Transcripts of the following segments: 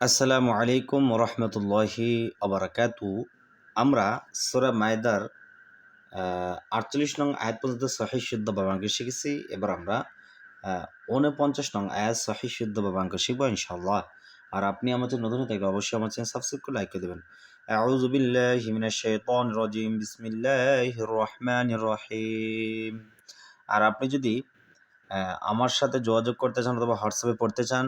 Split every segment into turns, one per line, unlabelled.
আসসালামু আলাইকুম রহমতুল্লাহি আবরাকাতু আমরা সোরা মায়দার আটচল্লিশ নং আয়াত পর্যন্ত সহি শুদ্ধ বাবাঙ্ক শিখেছি এবার আমরা উনপঞ্চাশ নং আয়াত সহি শুদ্ধ বাবাঙ্ক শিখবো ইনশাল্লাহ আর আপনি আমাদের নতুন থাকলে অবশ্যই আমার চ্যানেল সাবস্ক্রাইব করে লাইক করে দেবেন أعوذ بالله من الشيطان الرجيم بسم الله الرحمن الرحيم আর আপনি যদি আহ, আমার সাথে যোগাযোগ করতে চান অথবা হোয়াটসঅ্যাপে পড়তে চান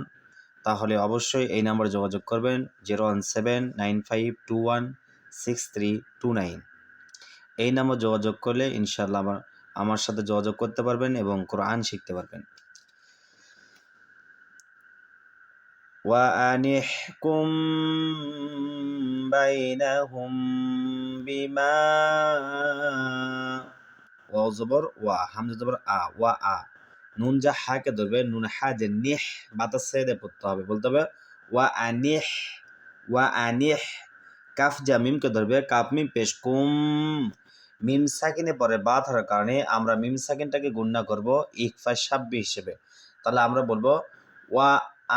তাহলে অবশ্যই এই নাম্বারে যোগাযোগ করবেন zero one seven nine five two one six three two nine এই নাম্বার যোগাযোগ করলে ইনশাল্লাহ আমার আমার সাথে যোগাযোগ করতে পারবেন এবং কোরআন শিখতে পারবেন وأنحكم بينهم بما ওয়াও জবর ওয়া হামজা জবর আ ওয়া আ নুন যা হাকে ধরবে, নুন হা যে নিহ বাতাস ছেড়ে পড়তে হবে, বলতে হবে, ওয়া আনিহ ওয়া আনিহ, কাফ যা মিমকে ধরবে, কাফ মিম পেশ কুম, মিম সাকিনে পরে বা থাকার কারণে আমরা মিম সাকিনটাকে গুণনা করব ইকফা সাব্বি হিসেবে। তাহলে আমরা বলব, ওয়া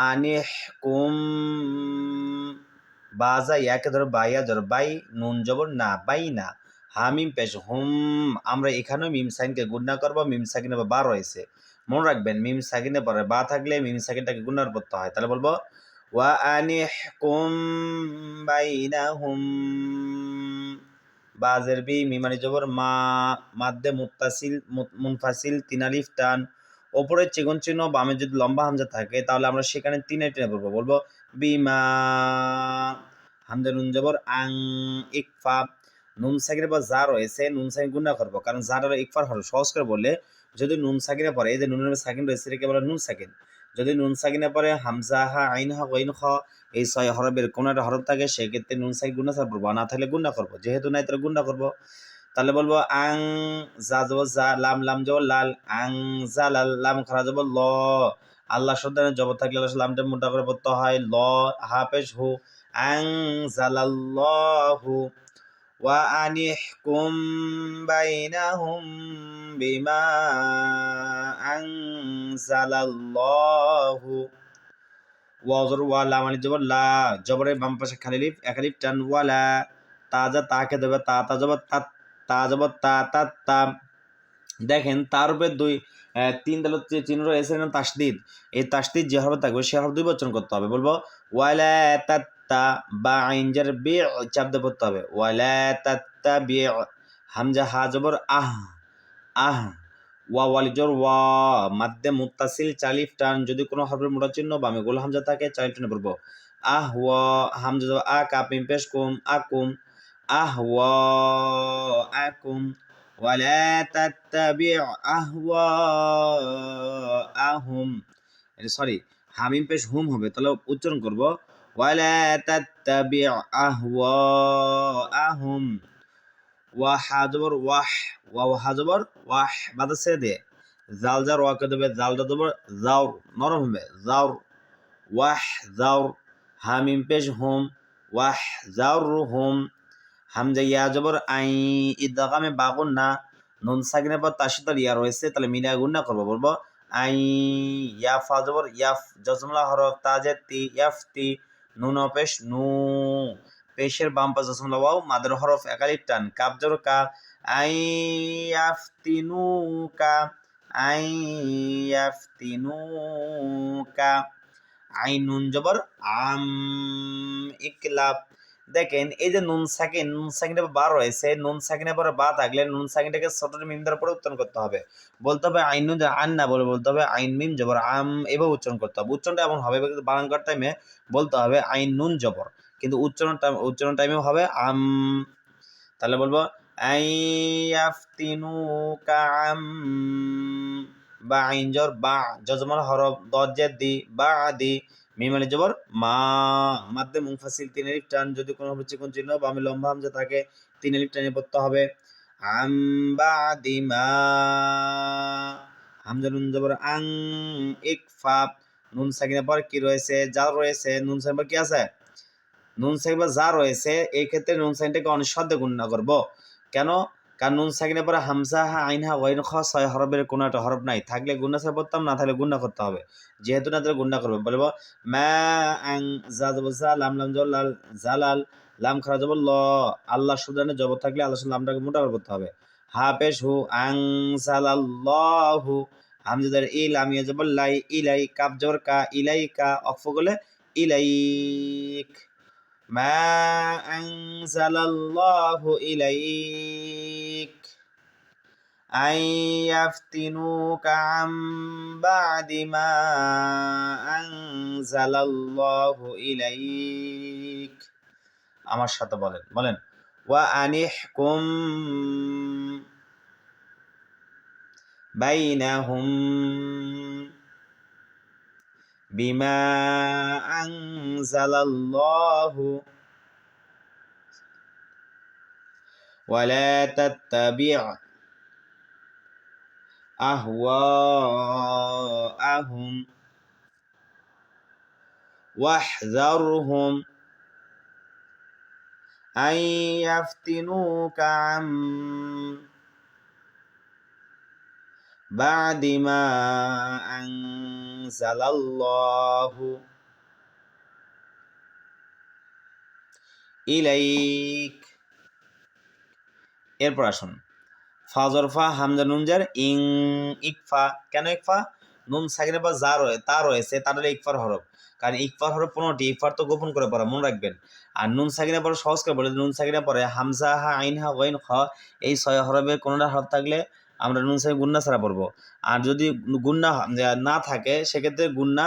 আনিহ কুম বাজা ইয়াকে ধরো বাইয়া ধরো, বাই নুন জবর না, বাই না হামিম পেশ হুম, আমরা এখানেও মিম সাইনকে গুণনা করব, মিম সাকিনে বা রয়েছে। মনে রাখবেন, মিম সাকিনে পরে বা থাকলে মিম সাকিনটাকে গুণার পড়তে হয়। তাহলে বলব, ওয়া আনিহকুম বাইনাহুম। বাজের বি মিমানি জবর, মা, মাদ্দে মুত্তাসিল, মুত- মুনফাসিল তিনালিফ টান। ওপরের চিকন চিহ্ন, বামে যদি লম্বা হামজা থাকে, তাহলে আমরা সেখানে তিনে টেনে বলব বলব, বিমা। হামজা নুন জবর, আং, ইকফা। নুন সাকিনের পর যা রয়েছে নুন সাকিন গুণা করব। কারণ যার ইকফার হরফ সহজ করে বললে যদি নুন সাকিনে পরে এই যে নুনের সাকিন রয়েছে এটাকে বলে নুন সাকিন। যদি নুন সাকিনে পরে হামজা হা, আইন হা ওয়াইন খ, এই ছয় হরফের কোনো একটা হরফ থাকে সেক্ষেত্রে নুন সাকিন গুণা ছাড় পড়ব না থাকলে গুণা করব যেহেতু নাই তাহলে গুণা করব তাহলে বলব, আং যা যাব যা লাম লাম যাব, লাল। আং যা লাল, লাম খারা যাব, ল। আল্লাহ শব্দের জব থাকলে আল্লাহ লামটা মোটা করে পড়তে হয়, ল হাফেজ হু। আং জালাল্লাহু ওয়া আনিহকুম বাইনাহুম বিমা আনজালাল্লাহু ওয়াজর ওয়া লামানি জবর লা, জবরের বাম পাশে খালি লিফ, এক লিফ টান ওয়ালা তাজা তাকে দেবে তা তা জবর তা তা জবর তা তা তা। দেখেন তার উপরে দুই তিন দল চিহ্ন রয়েছে তাসদিদ। এই তাসদিদ যে হরফ থাকবে সে হরফ দুই বচন করতে হবে। বলব, ওয়ালা তাত্তা বা আইনজার বে চাপ দিয়ে পড়তে হবে ওয়ালা তাত্তা বে হামজা হা জবর আহ আহ ওয়া ওয়ালিজর ওয়া মাদ্দে মুত্তাসিল চালিফ টান যদি কোনো হরফের মোটা চিহ্ন বা আমি গোল হামজা থাকে চালিফ টানে পড়বো আহ ওয়া হামজা জবর আ কাপ মিম পেশ কুম আকুম আহ ওয়া আকুম ولا تتبع أهواءهم সরি হামিম পেশ হুম হবে তাহলে উচ্চারণ করব হাজবর ওয়াহ বাদা ছেড়ে দিয়ে জাল জার ওয়াকে দেবে জালটা দেবো জাউর নরম হবে জাউর ওয়াহ জাউর হামিম পেশ হুম ওয়াহ জাউর হুম হামজা ইয়া জবর আই ইদগামে বাগুন না নুন সাকিনের পর তাসিতার ইয়া রয়েছে তাহলে মিনা গুণ না করব বলব আই ইয়া ফা জবর ইয়াফ জজমলা হরফ তাজে তি ইয়াফ তি নুন পেশ, নু, পেশের বাম পাশ জজমলা ওয়াও মাদের হরফ একালির টান। কাপ জোর কা, আই ইয়াফতিনু কা। আই ইয়াফতিনু কা। আই, নুন জবর, আম, ইকলাব। দেখেন, এই যে নুন সাকিন, নুন সাকিনের বা রয়েছে, নুন সাকিনের পরে বা থাকলে নুন সাকিনটাকে ছোট মিম দ্বারা পরে উচ্চারণ করতে হবে। বলতে হবে আইন আন না বলে বলতে হবে আইন মিম জবর, আম এভাবে উচ্চারণ করতে হবে। উচ্চারণটা এমন হবে বানানকার টাইমে বলতে হবে আইন নুন জবর। কিন্তু উচ্চারণ টাইম উচ্চারণ টাইমে হবে আম, তাহলে বলব আইয়াফতিনু কাম বা আইন জর বা যজমান হরফ দজ্জের দি, বা আদি মিমানি জবর? মা মাধ্যে মুংফাসিল তিন এলিফ টান, যদি কোনো চিকন চিহ্ন বা আমি লম্বা হামজা থাকে তিন এলিফ টানে পড়তে হবে। আম বা দিমা, হামজা নুন জবর, আং ইকফা নুন সাকিনের পর কি রয়েছে? যা রয়েছে। নুন সাকিনের পর কি আছে? নুন সাকিনের পর যা রয়েছে। এই ক্ষেত্রে নুন সাকিনটাকে অনিঃশব্দে গণনা করব। কেন? কারণ নুন সাকিনের পরে হামসা হা আইন হা ওয়াইন খ ছয় হরফের কোনো একটা হরফ নাই। থাকলে গুন্না সাহেব পড়তাম, না থাকলে গুন্না করতে হবে। যেহেতু না তাহলে গুন্না করবে। বলব, মা আং জা জা, লাম লাম জল লাল জালাল লাম খারা জবর ল। আল্লাহ সুদানে জবর থাকলে আল্লাহ লামটাকে মোটা করতে হবে। হা পেশ হু, আং সালাল্লাহু হামজাদার ইল আমি জবর লাই ইলাই কাপ জবর কা ইলাই কা, অক্ফ করলে ইলাইক মা আনজালাল্লাহু ইলাইক أن يفتنوك عن بعد ما أنزل الله إليك আমার সাথে বলেন বলেন ওয়া আনিহকুম বাইনাহুম বিমা আনজালাল্লাহু ولا تتبع أهواءهم واحذرهم أن يفتنوك عن بعد ما أنزل الله إليك এরপর আসুন ফাজরফা, হামজা নুনজার ইং, ইকফা। কেন ইকফা? নুন সাকিনের পর যা রয়ে, তা রয়েছে, তার হলো ইকফার হরফ। কারণ ইকফার হরফ পনেরোটি ইকফার তো গোপন করে পড়া, মনে রাখবেন। আর নুন সাকিনের পরে সহজ করে বলে, নুন সাকিনের পরে হামজা, হা, আইন, হা, ওয়াইন, খ, এই ছয় হরফের কোনোটা হরফ থাকলে আমরা নুন সাকিন গুন্না ছাড়া পড়ব। আর যদি গুন্না না থাকে, সেক্ষেত্রে গুন্না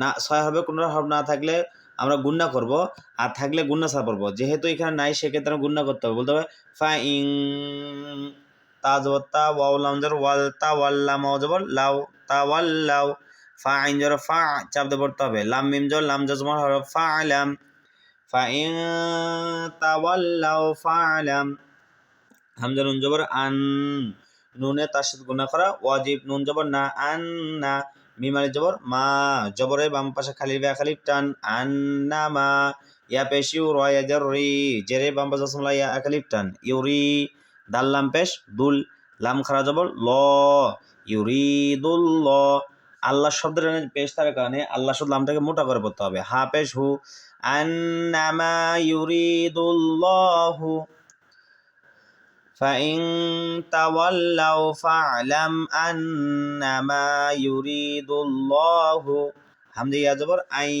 না, ছয় হরফে কোনো হরফ না থাকলে আমরা গুন্না করব, আর থাকলে গুন্না ছাড়া পড়ব। যেহেতু এখানে নাই, সেক্ষেত্রে আমরা গুন্না করতে হবে। বলতে হবে, ফা, ইং তা জবর তা ওয়াও, লাম, জবর, ওয়াল, তা ওয়াল্লাম ওয়া জবর লাউ তা ওয়াল্লাউ ফা আইন জবর, ফা, চাপ দিয়ে পড়তে হবে। লাম, মিম, জবর, লাম জজমর হরফ, ফা আলাম ফা ইন তাওয়াল্লাউ ফা আলাম হামজা নুন জবর, আন, নুনে তার গুণা করা, ওয়াজিব, নুন, জবর, না, আন, না। মিমারি জবর, মা জবরের বাম পাশে খালি বে খালি টান, আন, না, মা। ইয়া পেশ ইউ রয়া জর জেরে বাম পাশে ইয়া খালি টান। ইউরি দাল লাম পেশ দুল লাম খারা জবর ল ইউরিদুল ল আল্লাহ শব্দের পেশ থাকার কারণে আল্লাহ শব্দ লামটাকে মোটা করে পড়তে হবে হা পেশ হু আন্নামা ইউরিদুল্লাহু فإن تولوا فاعلم أنما يريد الله হামজা ইয়া জবর আই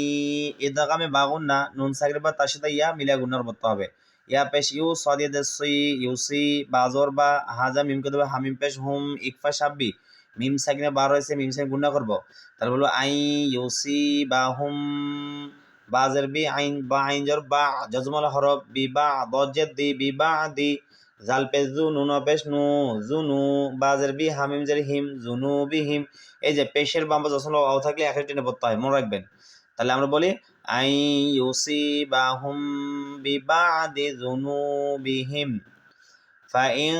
ইদগামে বাগুন না নুন সাকির বা তার সাথে ইয়া মিলা গুনার পড়তে হবে ইয়া পেশ ইউ সদিদ সি ইউসি বাজর বা হাজা, মিম কে দেবে হামিম পেশ, হুম ইকফা সাব্বি মিম সাকিনে বার হয়েছে, মিম সাকিন গুণা করব। তাহলে বলব আই ইউসি বা, হুম বাজের বি, আইন, বা, আইন জর, বা জজমল হরফ, বি, বা দজেদ দি, বি, বা, দি। জাল পেশ, জু নুন পেশ, নু জুনু বাজের বি হামিম জের, হিম জুনু বি, হিম। এই যে পেশের বাম্বা যখন অ, থাকলে একের টেনে পড়তে হয়, মনে রাখবেন। তাহলে আমরা বলি আই ইউসি বা হুম বি বা দি জুনু বি হিম فإن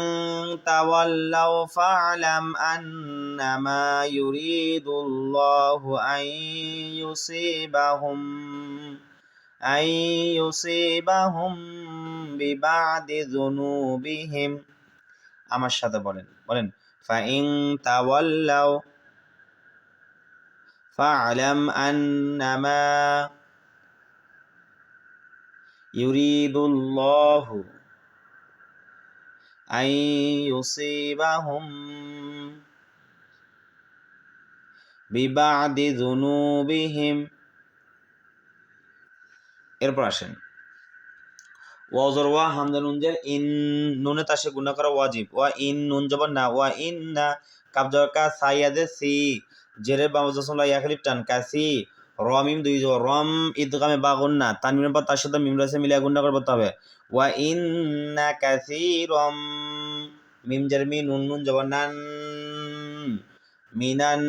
تولوا فاعلم أنما يريد الله أن يصيبهم أن يصيبهم ببعض ذنوبهم আমার সাথে বলেন বলেন فإن تولوا فاعلم أنما ইউরিদুল্লাহু আই এরপর আসেন। নুনজের ইন, নুনে তাসে গুণা করা ওয়াজিব। ওয়া ইন, নুন, জবর না। ওয়া ইন, না কাবজর কা সাইয়াদে সি, জেরের বামজাসমলা ইয়াখলিফ টান কাসি র মিম দুই জবর রম ইদগামে বা গুন্না। তানমিনের পর তার সাথে মিম রয়েছে মিলিয়ে গুন্না করে বলতে হবে। ওয়া ইন না কাসি রম মিম জের মি নুন নুন জবর নান মিনান।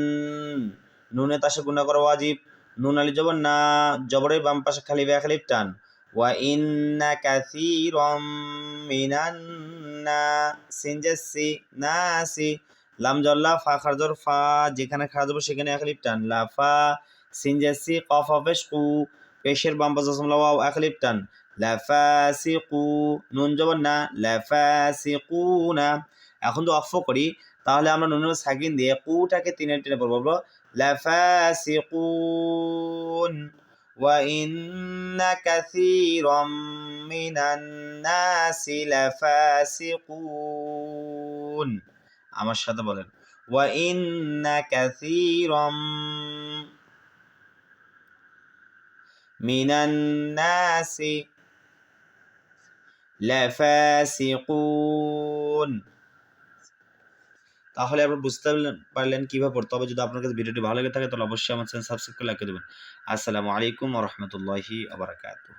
নুনে তাসে গুণা করা ওয়াজিব। নুন আলি জবর না জবরের বাম পাশে খালি বে খালি টান। ওয়া ইন্না কাসীরাম মিনান নাসি নাসি লাম জল্লা ফা খারজর ফা। যেখানে খারাজ সেখানে এক লিপ টান। লা ফা সিনজাসি কফ অফেশ কু পেশের বাম পাশে ওয়াও এক লিপ টান লাফাসিকু নুন জবর না লাফাসিকুনা এখন তো অফ করি তাহলে আমরা নুনের সাকিন দিয়ে কুটাকে তিনে টেনে পড়বো বলবো লাফাসিকুন وإن كثيرا من الناس لفاسقون আমার সাথে বলেন وإن كثيرا من الناس لفاسقون তাহলে আপনার বুঝতে পারলেন কীভাবে পড়তে হবে। যদি আপনার কাছে ভিডিওটি ভালো লেগে থাকে, তাহলে অবশ্যই আমার চ্যানেল সাবস্ক্রাইব করে লাগিয়ে দেবেন। আসসালামু আলাইকুম রহমতুল্লাহি আবরাকাতু